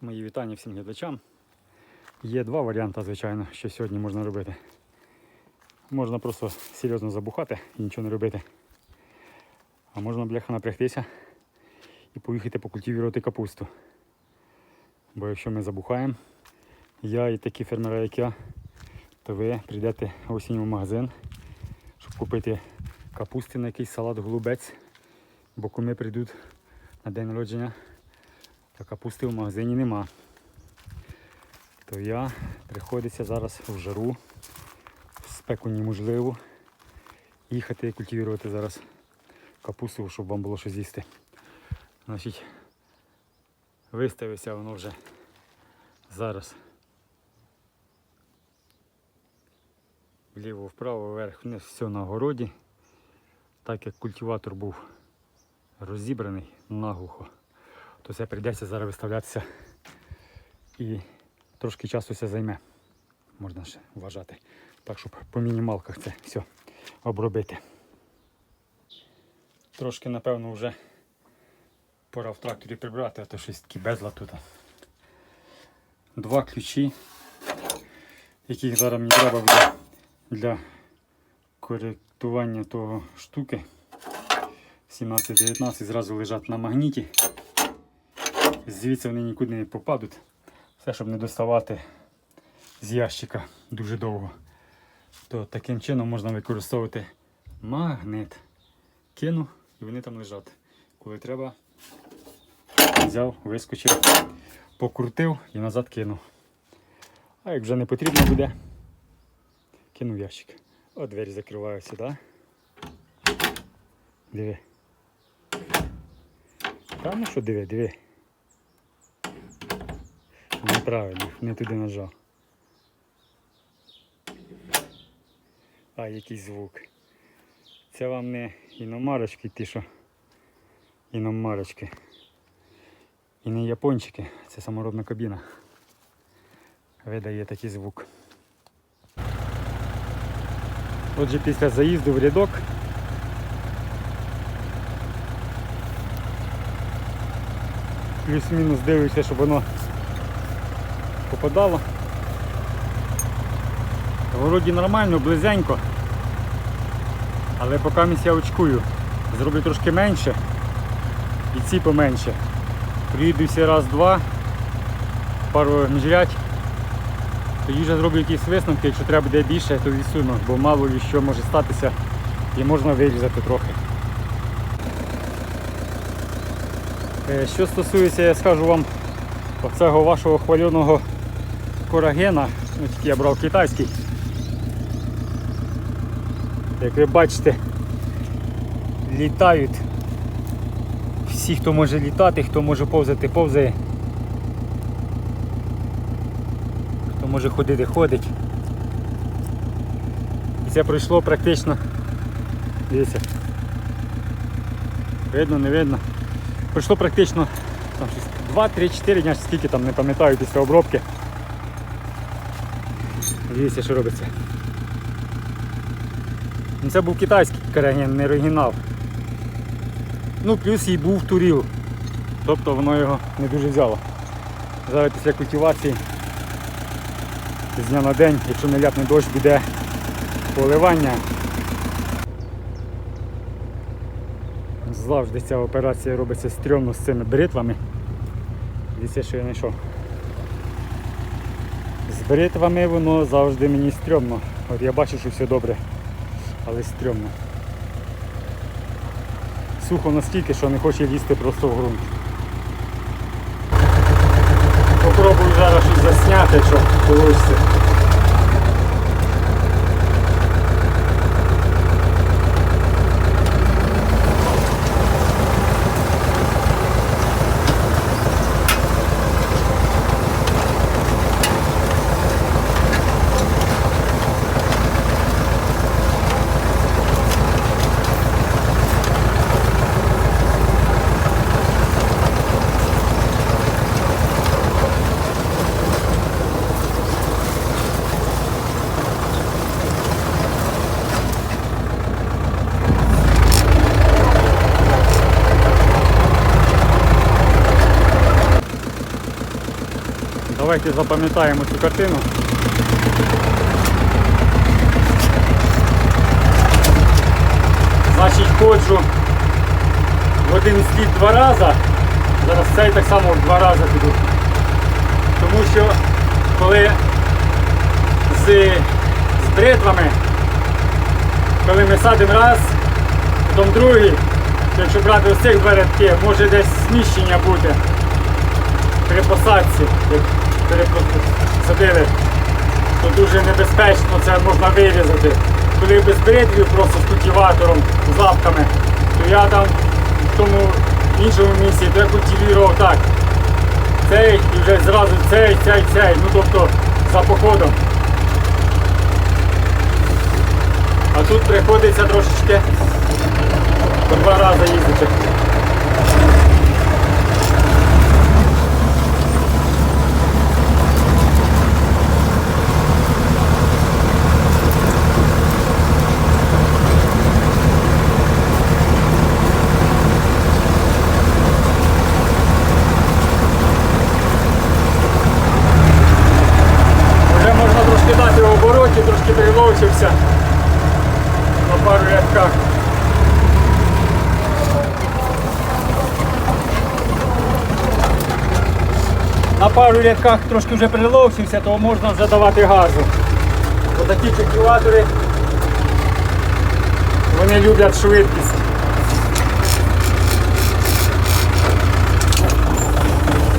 Мої вітання всім глядачам. Є два варіанти, звичайно, що сьогодні можна робити. Можна просто серйозно забухати і нічого не робити. А можна бляха напрягтися і поїхати покультивувати капусту. Бо якщо ми забухаємо, я і такі фермери, як я, то ви прийдете осінню в магазин, щоб купити капусти на якийсь салат голубець, бо куми прийдуть на день народження, та капусти в магазині нема. То я приходиться зараз в жару, в спеку неможливо, їхати і культивувати зараз капусту, щоб вам було що з'їсти. Значить, виставився воно вже зараз. Вліво, вправо, вверх, вниз, все на городі. Так як культиватор був розібраний наглухо, то це прийдеться зараз виставлятися і трошки часу це займе. Можна ще вважати. Так, щоб по мінімалках це все обробити. Трошки, напевно, вже пора в тракторі прибрати, а то щось таке безлад тут. Два ключі, яких зараз мені треба буде для коректування того штуки. 17-19 зразу лежать на магніті. Звідси вони нікуди не попадуть. Все, щоб не доставати з ящика дуже довго. То таким чином можна використовувати магнит. Кину і вони там лежать. Коли треба, взяв, вискочив, покрутив і назад кинув. А як вже не потрібно буде, кинув ящик. О, двері закриваю сюди. Диви. Та ну що диви, диви. Неправильно, не туди нажав. А, який звук. Це вам не іномарочки ті, що іномарочки. І не япончики, це саморобна кабіна. Видає такий звук. Отже, після заїзду в рядок плюс-мінус дивишся, щоб воно попадало. В городі нормально, близенько. Але поки я очкую. Зроблю трошки менше і ці поменше. Приїдуся раз-два, пару міжрядь. Тоді вже зроблю якісь висновки, якщо треба буде більше, то відсуну, бо мало що може статися і можна вирізати трохи. Е, Що стосується, я скажу вам оцього вашого хваленого корагена, тільки я брав китайський. Як ви бачите, літають. Всі, хто може літати, хто може повзати, повзає. Хто може ходити, ходить. І це пройшло практично. Дивіться. Видно, не видно. Пройшло практично там, 2, 3, 4 дня, скільки там, не пам'ятаю після обробки. Дивіться, що робиться. Ну, Це був китайський караген, не оригінал. Ну, плюс і був туріл. Тобто воно його не дуже взяло. Зараз після культивації з дня на день, якщо не ляпне дощ, буде поливання. Завжди ця операція робиться стрьомно з цими бритвами. Дивіться, що я знайшов. Бритвами воно завжди мені стрьомно. От я бачу, що все добре, але стрьомно. Сухо настільки, що не хоче лізти просто в ґрунт. Попробую зараз щось засняти, якщо вийде. Давайте запам'ятаємо цю картину. Значить, ходжу в один слід два рази. Зараз цей так само в два рази піду. Тому що коли з, з бритвами, коли ми садимо раз, потім другий, то якщо брати ось цих два може десь зміщення бути при посадці, пересадили, то дуже небезпечно це можна вирізати. Коли без бритвів просто з культиватором, з лапками, то я там в тому іншому місці, культивував так. Цей і вже зразу цей, цей, цей. Ну тобто за походом. А тут приходиться трошечки по два рази їздити. Вже можна трошки дати в обороті, трошки приловчився на пару рядках. На пару рядках трошки вже приловчився, то можна вже давати газу. Отакі культиватори, вони люблять швидкість.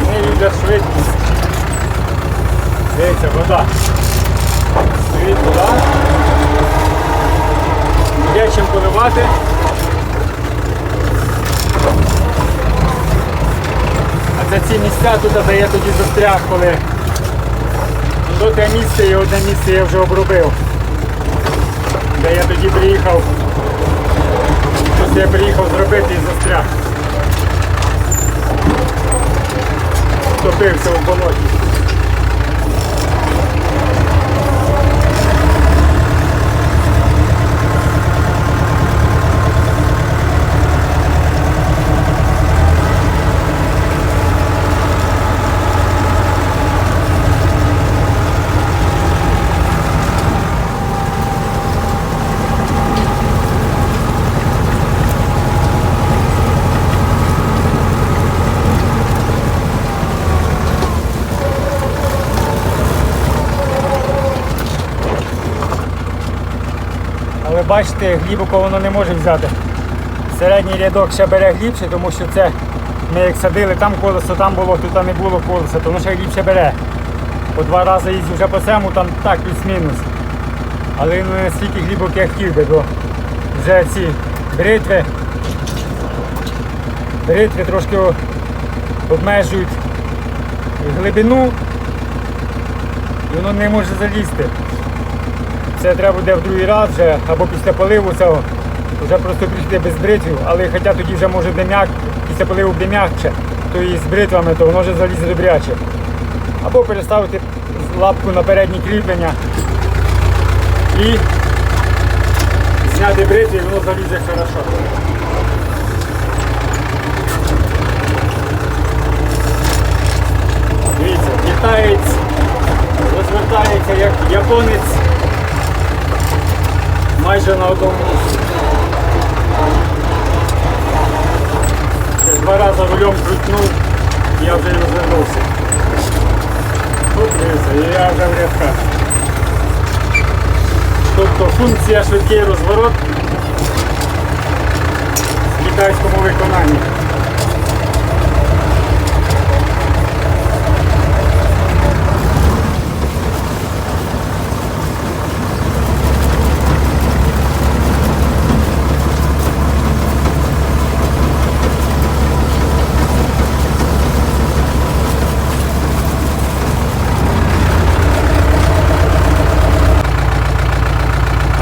Вони люблять швидкість. Дивіться, вода. Стоїть вода. Є чим поливати. За ці місця тут де я тоді застряг, коли до те місце і одне місце я вже обробив. Де я тоді приїхав. Щось я приїхав зробити і застряг. Втопився в болоті. Але бачите, глибоко воно не може взяти. Середній рядок ще бере глибше, тому що це ми як садили, там колесо, там було, тут не було колеса, то воно ще глибше бере. По два рази їздив вже по цьому, там так плюс-мінус. Але ну, не настільки глибоко я хотів би, бо вже ці бритви, бритви трошки обмежують глибину і воно не може залізти. Це треба буде в другий раз вже, або після поливу цього. Вже просто прийти без бритвів, але хоча тоді вже може буде м'як, після поливу буде м'якше, то і з бритвами, то воно вже залізе добряче. Або переставити лапку на переднє кріплення і зняти бритві, і воно залізе хорошо. Дивіться, китаєць розвертається як японець майже на одному місці. Два рази рулем крутнув, я вже розвернувся. Тут дивіться, я вже в рядках. Тобто функція швидкий розворот в китайському виконанні.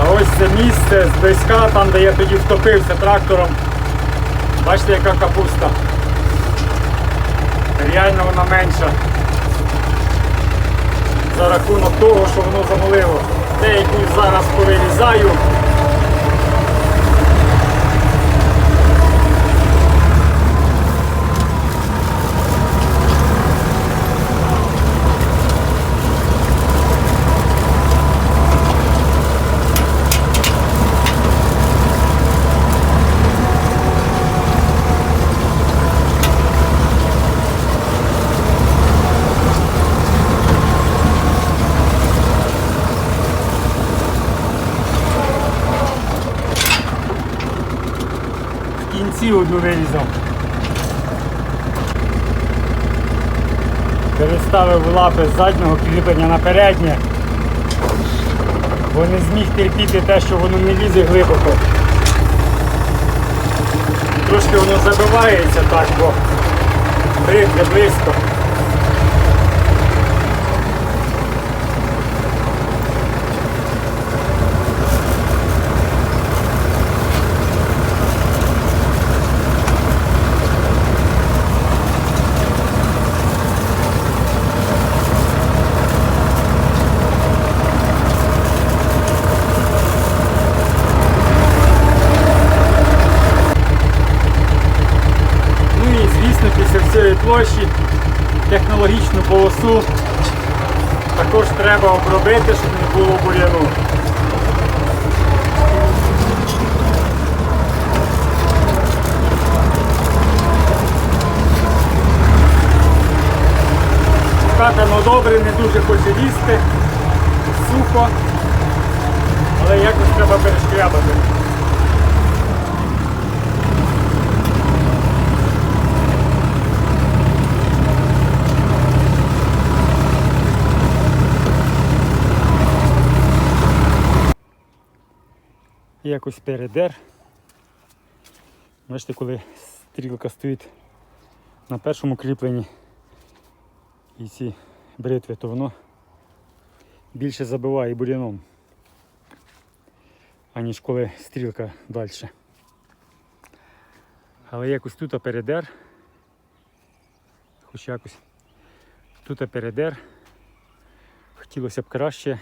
А ось це місце зблизька, там де я тоді втопився трактором. Бачите, яка капуста. Реально вона менша. За рахунок того, що воно замолило. Деяку зараз повирізаю. Ці. Переставив лапи з заднього кріплення на переднє, бо не зміг терпіти те, що воно не лізе глибоко. Трошки воно забивається так, бо брикне близько. Ну і звісно, після цієї площі технологічну полосу також треба обробити, щоб не було бур'яну. Катано добре, не дуже хоче лізти, сухо, але якось треба перешкрябати. Якось передер. Бачите, коли стрілка стоїть на першому кріпленні і ці бритви, то воно більше забиває бур'яном, аніж коли стрілка далі. Але якось тут передер, хоч якось тут передер. Хотілося б краще,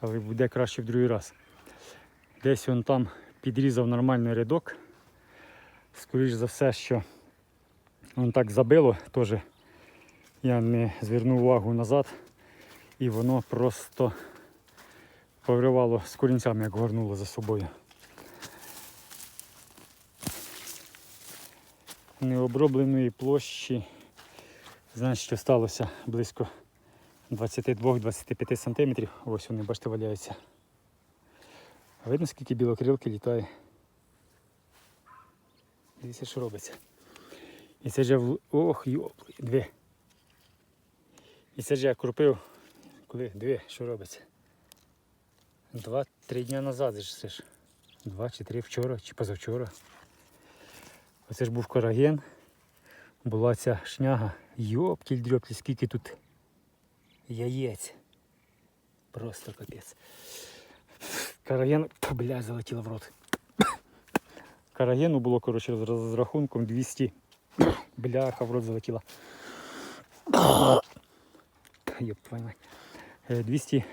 але буде краще в другий раз. Десь він там підрізав нормальний рядок. Скоріш за все, що він так забило, теж я не звернув увагу назад і воно просто повривало з корінцями, як горнуло за собою. Необробленої площі, знаєш, що сталося близько 22-25 см. Ось вони, бачите, валяються. Видно, скільки білокрилки літає. Дивіться, що робиться. І це я в... Ох, йопли, дві. І це ж я крупив, коли дві, що робиться. Два-три дня назад це ж. Два чи три вчора, чи позавчора. Оце ж був караген. Була ця шняга. Йоптіль дрьоптіль, скільки тут яєць. Просто капець. Караген, Та, бля, залетіло в рот. Карагену було, коротше, з розрахунком 200. Бляха, в рот залетіла. Йоп, твою мать. Е, 200,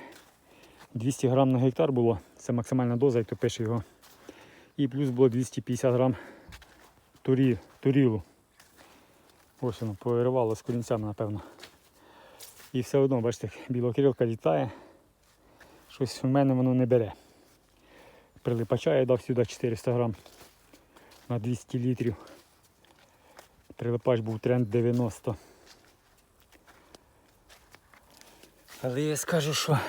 200 грам на гектар було. Це максимальна доза, як то пише його. І плюс було 250 грам турі, турілу. Ось воно повиривало з корінцями, напевно. І все одно, бачите, білокрилка літає. Щось в мене воно не бере. Прилипача я дав сюди 400 грам на 200 літрів. Прилипач був тренд 90. Але я скажу, що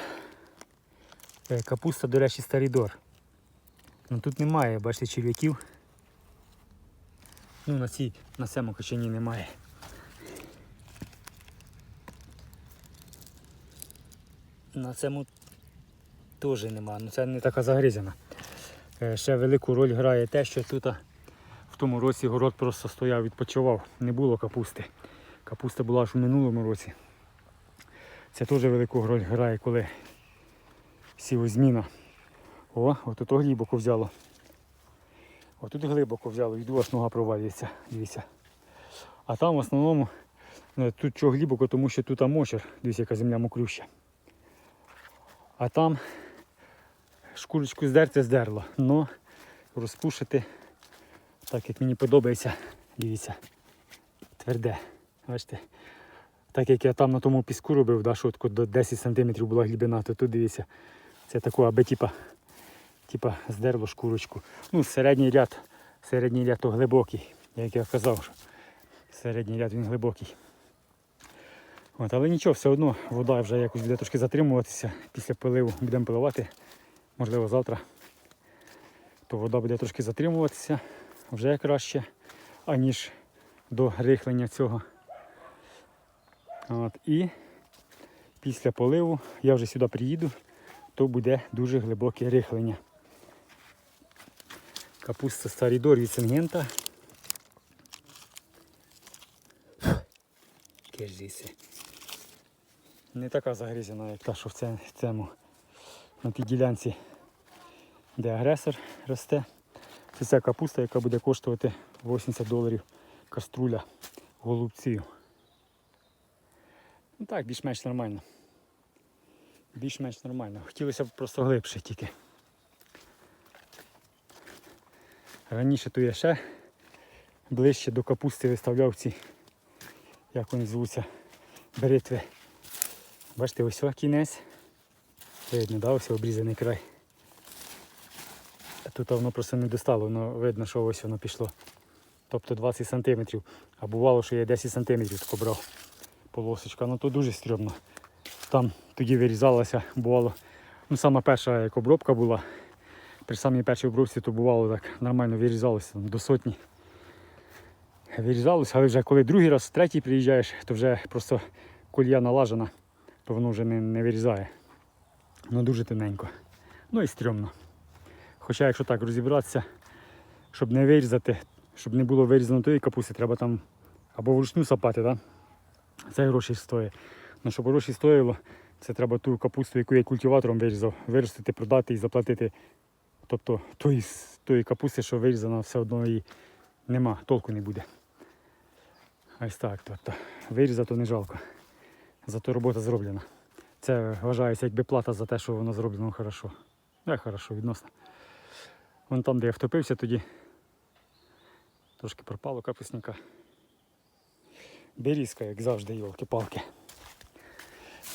е, капуста, до речі, старий дор. Ну тут немає, бачите, черв'яків. Ну на цій, на цьому качані немає. На цьому теж нема, ну це не така загризена. Е, Ще велику роль грає те, що тут в тому році город просто стояв, відпочивав, не було капусти. Капуста була аж у минулому році. Це теж велику роль грає, коли сівозміна. О, отут глибоко взяло. Отут глибоко взяло, йду аж нога провалюється, дивіться. А там в основному е, тут чого глибоко, тому що тут мочер, дивіться, яка земля мокрюща. А там шкурочку здерти здерло. Но розпушити, так як мені подобається, дивіться, тверде. Бачите? Так як я там на тому піску робив, да, що до 10 см була глибина, то тут дивіться, це тако, аби типа, типа здерло шкурочку. Ну, середній ряд, середній ряд то глибокий, як я казав, що середній ряд він глибокий. От, але нічого, все одно вода вже якось буде трошки затримуватися. Після поливу будемо поливати. Можливо, завтра то вода буде трошки затримуватися вже краще, аніж до рихлення цього. От, і після поливу я вже сюди приїду, то буде дуже глибоке рихлення. Капуста Старідор від Сингента. Кажися. Не така загрізена, як та, що в цьому на тій ділянці, де агресор росте. Це ця капуста, яка буде коштувати 80 доларів каструля голубців. Ну так, більш-менш нормально. Більш-менш нормально. Хотілося б просто глибше тільки. Раніше то я ще ближче до капусти виставляв ці, як вони звуться, бритви. Бачите, ось кінець. Видно, да, ось обрізаний край. Тут воно просто не достало, воно видно, що ось воно пішло. Тобто 20 см. А бувало, що я 10 см тако брав полосочка. Ну то дуже стрьомно. Там тоді вирізалося, бувало. Ну, сама перша як обробка була. При самій першій обробці то бувало так нормально вирізалося там, до сотні. Вирізалося, але вже коли другий раз, третій приїжджаєш, то вже просто колья налажена, то воно вже не, не вирізає. Ну дуже тоненько. Ну і стрьомно. Хоча, якщо так розібратися, щоб не вирізати, щоб не було вирізано тої капусти, треба там або вручну сапати, да? це гроші стоїть. Ну, щоб гроші стоїло, це треба ту капусту, яку я культиватором вирізав, виростити, продати і заплатити. Тобто тої, тої капусти, що вирізана, все одно її нема, толку не буде. Ось так. Тобто, вирізати не жалко. Зато робота зроблена. Це вважається якби плата за те, що воно зроблено хорошо. Не хорошо, відносно. Вон там, де я втопився тоді. Трошки пропало капусника. Берізка, як завжди, йолки-палки.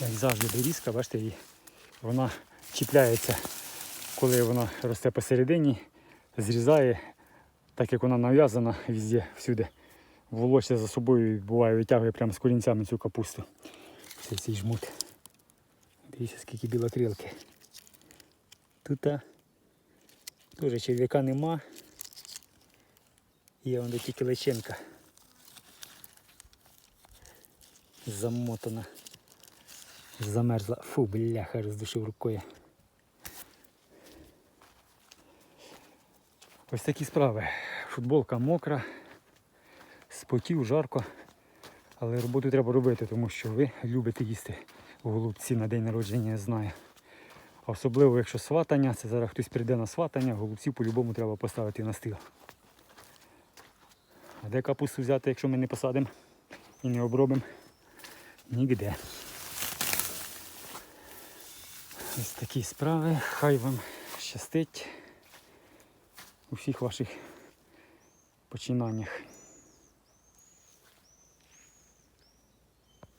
Як завжди берізка, бачите, її, вона чіпляється, коли вона росте посередині, зрізає, так як вона нав'язана везде, всюди. Волосся за собою буває, витягує прямо з корінцями цю капусту. Це цей жмут. Дивіться, скільки білокрилки. Тут а, теж черв'яка нема. Є вон тільки личинка. Замотана. Замерзла. Фу, бляха, роздушив рукою. Ось такі справи. Футболка мокра, спотів, жарко. Але роботу треба робити, тому що ви любите їсти голубці на день народження, я знаю. Особливо, якщо сватання, це зараз хтось прийде на сватання, голубців по-любому треба поставити на стіл. А де капусту взяти, якщо ми не посадимо і не обробимо? Нігде. Ось такі справи. Хай вам щастить у всіх ваших починаннях.